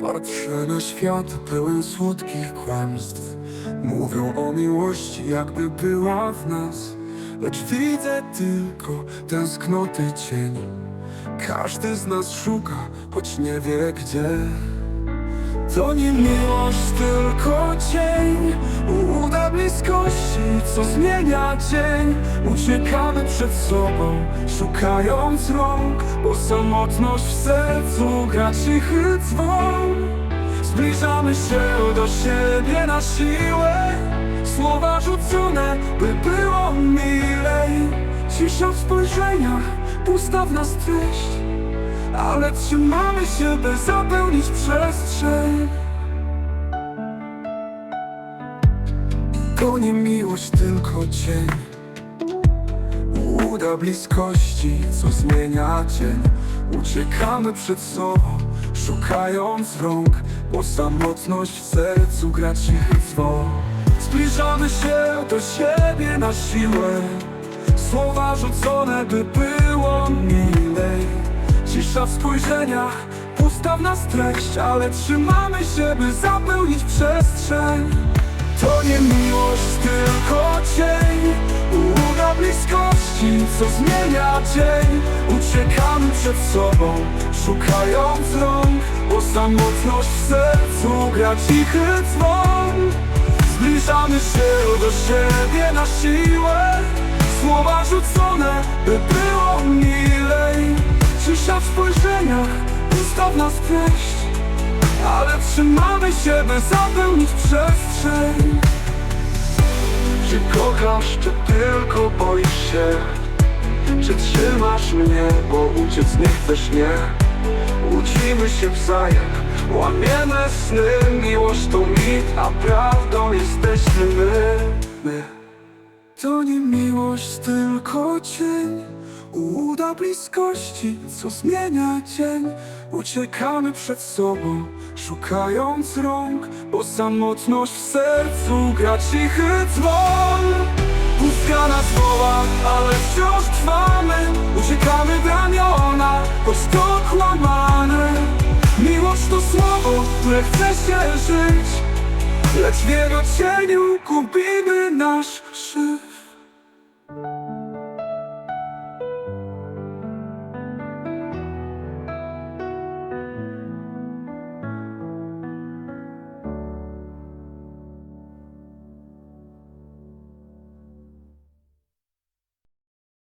Patrzę na świat pełen słodkich kłamstw. Mówią o miłości jakby była w nas. Lecz widzę tylko tęsknoty cień. Każdy z nas szuka, choć nie wie gdzie. To nie miłość, tylko cień. Uda bliskości, co zmienia dzień. Uciekamy przed sobą, szukając rąk Bo samotność w sercu gra cichy dzwon. Zbliżamy się do siebie na siłę. Słowa rzucone, by było milej. Cisza w spojrzeniach, pusta w nas treść. Ale trzymamy się, by zapełnić przestrzeń To nie miłość, tylko cień. Uda bliskości, co zmienia dzień Uciekamy przed sobą, szukając rąk. Bo samotność w sercu gra cichy dzwon. Zbliżamy się do siebie na siłę. Słowa rzucone, by było milej. Cisza w spojrzeniach, pusta w nas treść. Ale trzymamy się, by zapełnić przestrzeń to nie miłość, tylko cień. Uda bliskości, co zmienia dzień. Uciekamy przed sobą, szukając rąk. Bo samotność w sercu gra cichy dzwon Zbliżamy się do siebie na siłę. Słowa rzucone, by było milej. Cisza w spojrzeniach, pusta w nas treść. Ale trzymamy się, by zapełnić przestrzeń Czy kochasz, czy tylko boisz się? Czy trzymasz mnie, bo uciec nie chcesz, nie? Łudzimy się wzajem, łamiemy sny Miłość to mit, a prawdą jesteśmy my, my. To nie miłość, tylko cień Uda bliskości, co zmienia dzień Uciekamy przed sobą, szukając rąk Bo samotność w sercu gra cichy dzwon. Pustka na słowa, ale wciąż trwamy. Uciekamy w ramiona, choć to kłamane. Miłość to słowo, które chce się żyć. Lecz w jego cieniu gubimy nasz szyb